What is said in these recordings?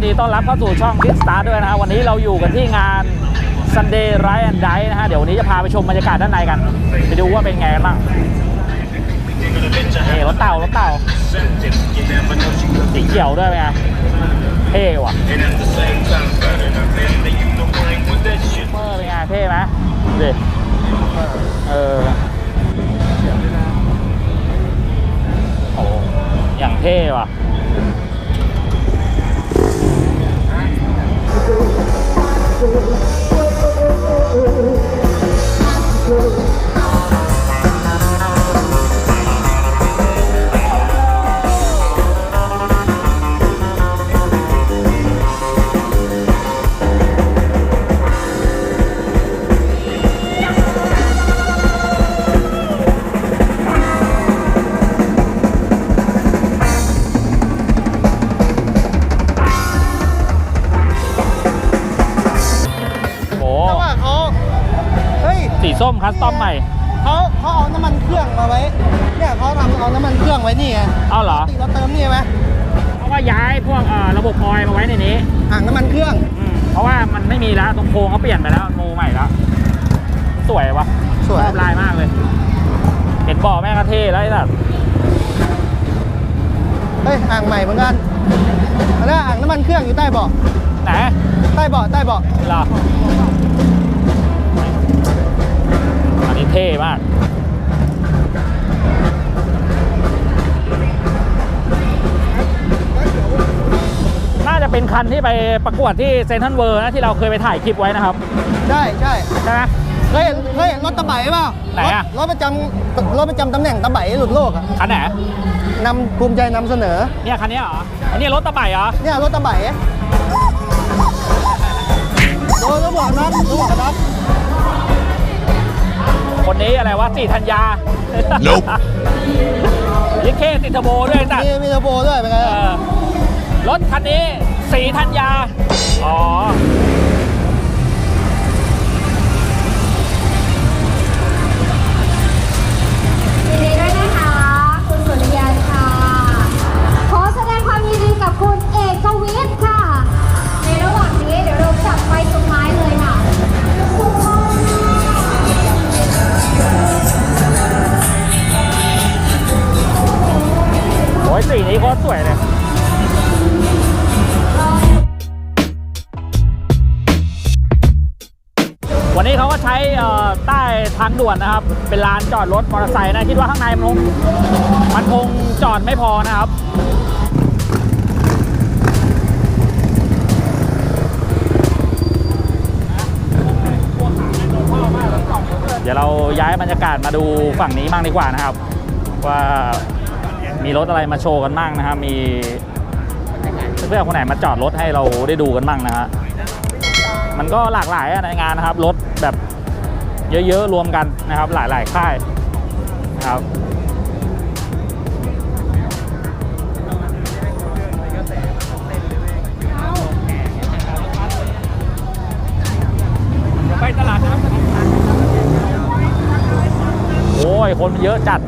ครับคุณผู้ชมยินดีต้อนรับเข้าสู่ช่อง Kick Start ด้วยนะฮะวันนี้เราอยู่กันที่งาน Sunday Ride and Die นะฮะเดี๋ยววันนี้จะพาไปชมบรรยากาศด้านในกัน ไปดูว่าเป็นไงกันบ้างนี่รถเต่ารถเต่าสีเขียวด้วยเป็นไงเท่ว่ะเออเป็นไงเท่ไหมดูดิเออโอ้อย่างเท่ว่ะ มคัสตอมใหม่เขาเขาเอาน้ำมันเครื่องมาไว้ เนี่ยเขาทำเอาน้ำมันเครื่องไว้นี่ไงเอาเหรอปกติเราเติมนี่ไหมเพราะว่าย้ายพวกเอ่อระบบออยล์มาไว้ในนี้อ่างน้ำมันเครื่องอืมเพราะว่ามันไม่มีแล้วตรงโค้งเขาเปลี่ยนไปแล้วโมใหม่แล้ว สวยวะสวยชอบลายมากเลย เห็นบ่อแม่งก็เท่แล้วไอ้สัสเฮ้ยอ่างใหม่เหมือนกันอันนั้นอ่างน้ำมันเครื่องอยู่ใต้เบาะไหนใต้เบาะใต้เบาะเหรอ เท่มากน่าจะเป็นคันที่ไปประกวดที่เซนทรัลเวิร์นะที่เราเคยไปถ่ายคลิปไว้นะครับ ใช่ใช่ใช่ไหมเคยเห็นเคยเห็นรถตะไบเปล่าไหนอะรถรถประจำรถประจำตำแหน่งตะไบหลุดโลกอะคันไหนนำภูมิใจนำเสนอ เนี่ยคันนี้เหรออันนี้รถตะไบเหรอเนี่ยรถตะไบ คนนี้อะไรวะสี่ธัญญา Nope ยิ่เคติดเทอร์โบด้วยแต่มีมีเทอร์โบด้วยเป็นไงเออรถคันนี้สีธัญญา อ๋อ ใต้ทางด่วนนะครับ เป็นลานจอดรถมอเตอร์ไซค์นะคิดว่าข้างในมันคงมันคงจอดไม่พอนะครับเดี๋ยวเราย้ายบรรยากาศมาดูฝั่งนี้มั่งดีกว่านะครับ ว่ามีรถอะไรมาโชว์กันบ้างนะครับ มีเพื่อนๆคนไหนมาจอดรถให้เราได้ดูกันบ้างนะฮะมันก็หลากหลายอะในงานนะครับรถแบบ เยอะๆ รวมกันนะครับหลายๆ ค่ายนะครับไปตลาดน้ำโอ้ย คนมันเยอะจัด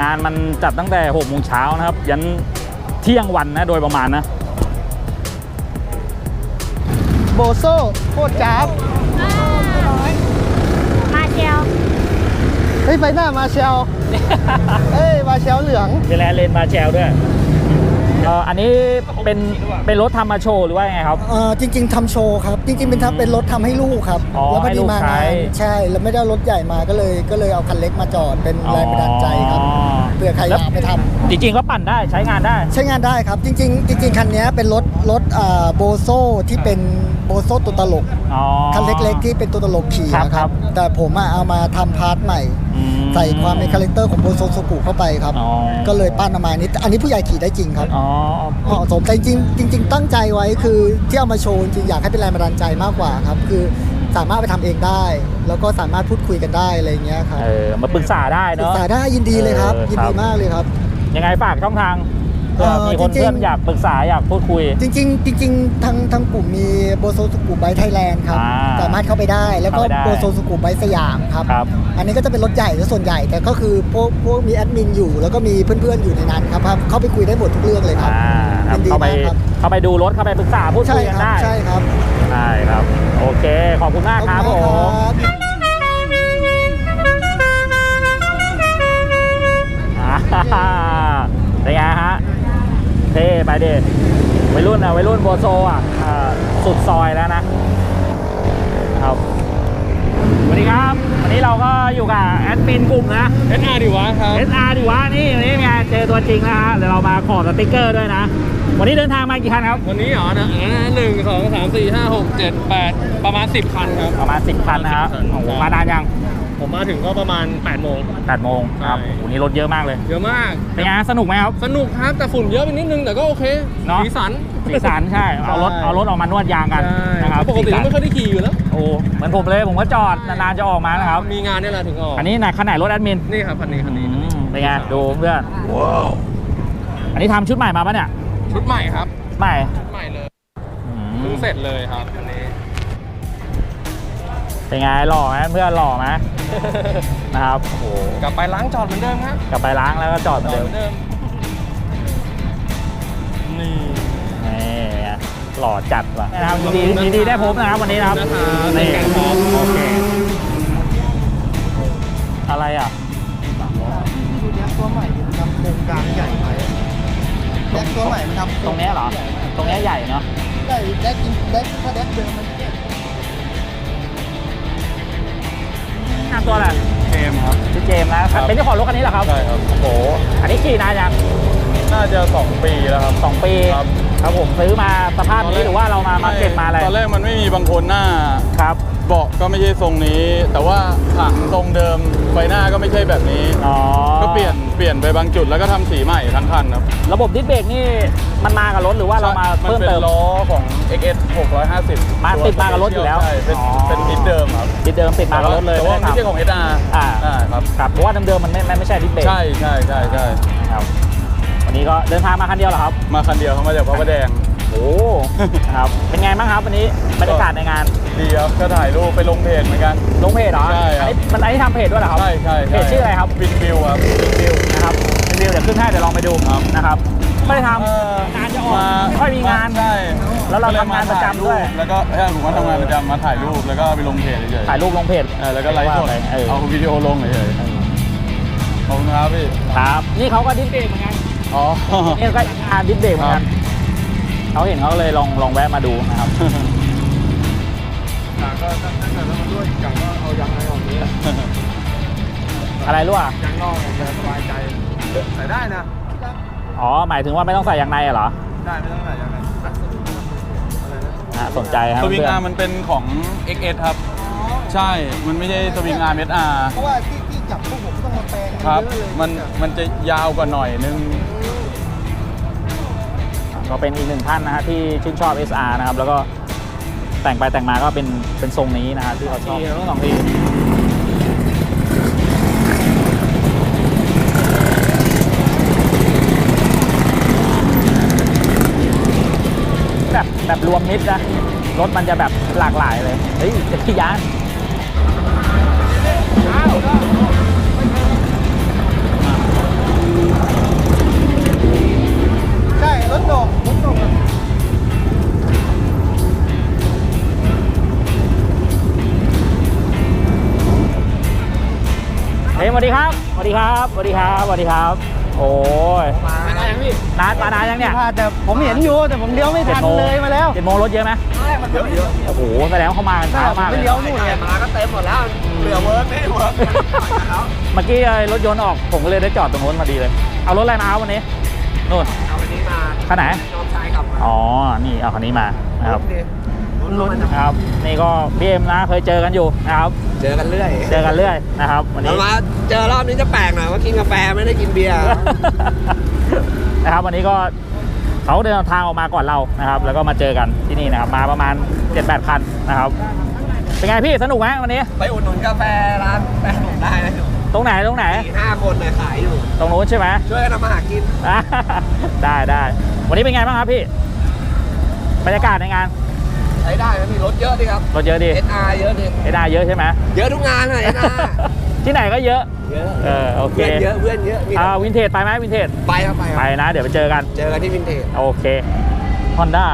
งานมันจัดตั้งแต่6โมงเช้านะครับ ยันเที่ยงวันนะโดยประมาณนะ โบโซ่โคตรจ้าบมาเชียวเฮ้ยไฟหน้ามาเชลเฮ้ยมาเชลเหลือง เดลเลนมาแชลด้วย เอ่ออันนี้เป็นเป็นรถทำมาโชว์หรือว่ายังไงครับ เอ่อจริง ๆทำโชว์ครับ จริง ๆ เป็นทำเป็นรถทำให้ลูกครับอ๋อแล้วพอให้ดีลูกมาใช้งานใช่ แล้วไม่ได้เอารถใหญ่มาก็เลยก็เลยเอาคันเล็กมาจอดเป็นแรงบันดาลใจครับอ๋อเผื่อใครอยากไปทำ จริงๆก็ปั่นได้ใช้งานได้ ใช้งานได้ครับ จริง ๆ จริง ๆ คันนี้เป็นรถรถอ่าโบโซที่เป็นโบโซตัวตลก อ๋อ คันเล็กๆ ที่เป็นตัวตลกขี่ครับนะคครัรับบแต่ผมอะเอามาทำพาร์ทใหม่อืม ใส่ความเป็นคาแรคเตอร์ของโบโซโซกุเข้าไปครับ อ๋อ ก็เลยปั้นออกมานี้อันนี้ผู้ใหญ่ขี่ได้จริงครับอ๋อเหมาะสมแต่จริงๆจริง ๆ ตั้งใจไว้คือที่เอามาโชว์จริงๆอยากให้เป็นแรงบันดาลใจมากกว่าครับ คือสามารถไปทำเองได้ แล้วก็สามารถพูดคุยกันได้อะไรอย่างเงี้ยครับเออมาปรึกษาได้ศึกเนาะ ษาได้ยินดีเลยครับ เออยินดีครับ มากเลยครับ ยังไงฝากช่องทาง เผื่อเอ่อมีคนจริงๆ เพื่อนอยากปรึกษาอยากพูดคุย จริงๆจริงๆทางทางกลุ่มมีโบโซสกุไบไทยแลนด์ครับ อ่าแต่สามารถเข้าไปได้แล้วก็เข้าไปได้โกโซสุขุมไบสยามครับ ครับ อันนี้ก็จะเป็นรถใหญ่ซะส่วนใหญ่ แต่ก็คือพวกพวกมีแอดมินอยู่แล้วก็มีเพื่อนๆอยู่ในนั้นครับครับเข้าไปคุยได้หมดทุกเรื่องเลยครับ อ่าครับยินดีเข้าไปมากครับ เข้าไปดูรถเข้าไปปรึกษาพูดใช่คุยกันครับได้ใช่ครับ ใช่ครับ โอเค ขอบคุณมากครับผขอณมครับ อ่าเป็นไงฮะเท่ไปเด็ดวัย รุ่นอะวัยรุ่นโบโซอะอ่าสุดซอยแล้วนะครับสวัสดีครับ วันนี้เราก็อยู่กับแอดมินกลุ่มนะ SR ดีวะครับ SR ดีวะนี่วันนี้เป็นไงเจอตัวจริงแล้วฮะเดี๋ยวเรามาขอสติกเกอร์ด้วยนะ วันนี้เดินทางมากี่คันครับ วันนี้เหรอนะอ่าหนึ่งสองสามสี่ห้าหกเจ็ดแปดประมาณสิบคันครับ ประมาณ10คันนะครับ10คันโอ้โหครับ มานานยัง ผมมาถึงก็ประมาณ8ปดโมง 8โมงครับใช่ วันนี้รถเยอะมากเลยเยอะมาก เป็นไงสนุกไหมครับ สนุกครับแต่ฝุ่นเยอะไปนิดนึงแต่ก็โอเคเนอะ สีสัน สีสันใช่ เอารถใช่ เอารถออกมานวดยางกันใช่นะครับปกติสีสันไม่ค่อยได้ขี่อยู่แล้ว โอ้เหมือนผมเลยผมก็จอดนานๆจะออกมานะครับ มีงานนี่แหละถึงออกอันนี้ไหนคันไหนรถแอดมินนี่ครับคันนี้คันนี้อืมเป็นไงดูเพื่อนอันนี้ทำชุดใหม่มาปะเนี่ยชุดใหม่ครับใหม่ชุดใหม่เลยอืมเพิ่งเสร็จเลยครับอันนี้เป็นไงหล่อไหมเพื่อนหล่อไหม นะครับโอ้โหกลับไปล้างจอดเหมือนเดิมครับกลับไปล้างแล้วก็จอดเหมือนจอดเดิเหมมือนเดิมนี่นี่หล่อจัดว่ะนะครับยินดียินดีได้พบนะครับวันนี้นะครับนะครับนี่ในการพร้อมโอเคอะไรอะดูแดกตัวใหม่มันทำโครงการใหญ่ไปแดกตัวใหม่มันทำตรงเนี้ยเหรอ ตรงเนี้ยใหญ่เนาะใหญ่แดกจริงแดกถ้าแดกเดิมมัน ตัวอะไรเกมครับชื่อเจมส์นะครับเป็นเจ้าของรถคันนี้เหรอครับ ใช่ครับ โอ้โห อันนี้ขี่นานยังน่าจะ 2 ปีแล้วครับ สองปีครับ ครับผมซื้อมาสภาพนี้หรือว่าเรามามาเก็บมาอะไรตอนแรกมันไม่มีบางคนหน้า ครับ เบาะก็ไม่ใช่ทรงนี้ แต่ว่าถังทรงเดิมไฟหน้าก็ไม่ใช่แบบนี้ อ๋อก็เปลี่ยนเปลี่ยนไปบางจุดแล้วก็ทำสีใหม่ทั้งคันครับระบบดิสเบรกนี่มันมากับรถหรือว่าเรามาเพิ่มนเป็เตินมล้อของ XS 650มาติดมากับรถอยู่แล้วใช่เป็นอ๋อ เป็นดิสเดิมครับดิสเดิมติดมากับรถเลยแต่ว่าไม่ด้ใช่ของ SR อ่าใช่ครับครับเพราะว่าเดิมๆมันไม่ไม่ใช่ดิสเบรกใช่ใช่ใช่ใช่ครับวันนี้ก็เดินทางมาคันเดียวเหรอครับ มาคันเดียวเขามาจากพระประแดง โอ้ครับ เป็นไงบ้างครับวันนี้บรรยากาศในงาน ดีครับก็ถ่ายรูปไปลงเพจเหมือนกัน ลงเพจเหรอใช่ครับ อันนี้มันอันนี้ทำเพจด้วยเหรอครับ ใช่ใช่เพจชื่ออะไรครับวินวิวครับวิวนะครับเป็นวิวเดี๋ยวขึ้นให้เดี๋ยวลองไปดูครับนะครับไม่ได้ทเอ่อำงานจะออกมาไม่ค่อยมีงานใช่แล้วเราก็ยทำงานประจำด้วยมาถ่ารูปแล้วก็ใช่ผมก็ทำงานประจำมาถ่ายรูปแล้วก็ไปลงเพจเฉยๆถ่ายรูปลงเพจเออแล้วก็ไลฟ์สดว่าปเออเอาวิดีโอลงเฉยๆขอบคุณครับพี่ครับนี่เขาก็ดิสเบรกเหมือนกันอ๋อนี่ก็อาดิสเบรกเหมือนกัน เขาเห็นเขาเลยลองลองแวะมาดูนะครับก็ถ้าเกิดแล้วมันด้วยกลับก็เอายางในออกนี้อะไรรู้อะยางนอกจะสบายใจใส่ได้นะอ๋อหมายถึงว่าไม่ต้องใส่ยางในเหรอได้ไม่ต้องใส่ยางในอะไรนะอะสนใจครับสวิงเพื่อนอาร์มันเป็นของ XS ครับ ใช่มันไม่ใช่สวิงอาร์เมสอาร์เพราะว่าที่ที่จับพวกผมต้องมาแปลงครับเยอะเลยมันมันจะยาวกว่าหน่อยนึง ก็เป็นอีกหนึ่งท่านนะฮะที่ชื่นชอบ SR นะครับแล้วก็แต่งไปแต่งมาก็เป็นเป็นทรงนี้นะฮะที่เขาชอบทั้งสองทีแบบแบบรวมมิตรนะรถมันจะแบบหลากหลายเลยเฮ้ยจะขี่ยาน ดีครับสวัสดีครับสวัสดีครับสวัสดีครับ โอ้ยมาได้ยังพี่นานมานานยังเนี่ยพลาดแต่ผมเห็นอยู่แต่ผมเลี้ยวไม่ทันเลยมาแล้วเจ็ดโมงรถเยอะไหมเยอะเยอะโอ้โหแสดงว่าเขามากันเช้ามากเลไม่ยเลี้ยวนู่นไงมาก็เต็มหมดแล้วเหลือเวิร์กไม่เวิร์กเมื่อกี้รถยนต์ออกผมก็เลยได้จอดตรงนู้นพอดีเลย เอารถอะไรมาครับวันนี้นู่นเอาวันนี้มาคันไหนน้องชายกลับมาอ๋อนี่เอาคันนี้มานะครับ ลุ้นครับ นี่ก็บีเอ็มนะเคยเจอกันอยู่นะครับ เจอกันเรื่อยเจอกันเรื่อยนะครับ วันนี้ เอามาเจอรอบนี้จะแปลกหน่อยว่ากินกาแฟไม่ได้กินเบียร์ นะครับวันนี้ก็เขาเดินทางออกมาก่อนเรานะครับ แล้วก็มาเจอกันที่นี่นะครับ มาประมาณ 7-8คันนะครับ เป็นไงพี่สนุกไหมวันนี้ ไปอุดหนุนกาแฟร้านแฟนผมได้นะตรงไหนตรงไหน สี่ห้าคนเนี่ยขายอยู่ ตรงนู้นใช่ไหม ช่วยกันทำมาหากินอะได้ได้วันนี้เป็นไงบ้างครับพี่ บรรยากาศในงานอ ช้ได้ไหมพี่รถเยอะดีครับ รถเยอะดี SR เยอะดีไอ้ได้เยอะใช่ไหมเยอะทุกงานเลย SR ที่ไหนก็เยอะเยอะเออโอเคเพื่อนเยอะเพื่อนเยอะมีอ่าวินเทจไปไหมวินเทจไปครับไปคไปรับนะ เดี๋ยวไปเจอกัน เจอกันที่วินเทจโอเค Honda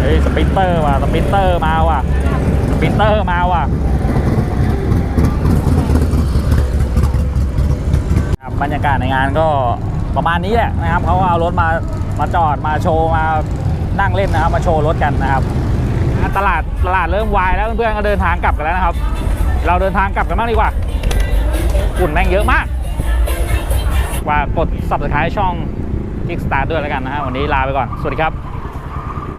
เฮ้ยสปรินเตอร์ว่ะสปรินเตอร์มาว่ะสปริน เตอร์มาว่ะบรรยากาศในงานก็ประมาณนี้แหละนะครับเขาเอารถมามาจอดมาโชว์มานั่งเล่นนะครับ มาโชว์รถกันนะครับ ตลาดตลาดเริ่มวายแล้วเพื่อนๆก็เดินทางกลับกันแล้วนะครับ เราเดินทางกลับกันบ้างดีกว่าฝุ่นแม่งเยอะมาก ว่ากด subscribe ช่อง Kickstart ด้วยแล้วกันนะฮะวันนี้ลาไปก่อน สวัสดีครับ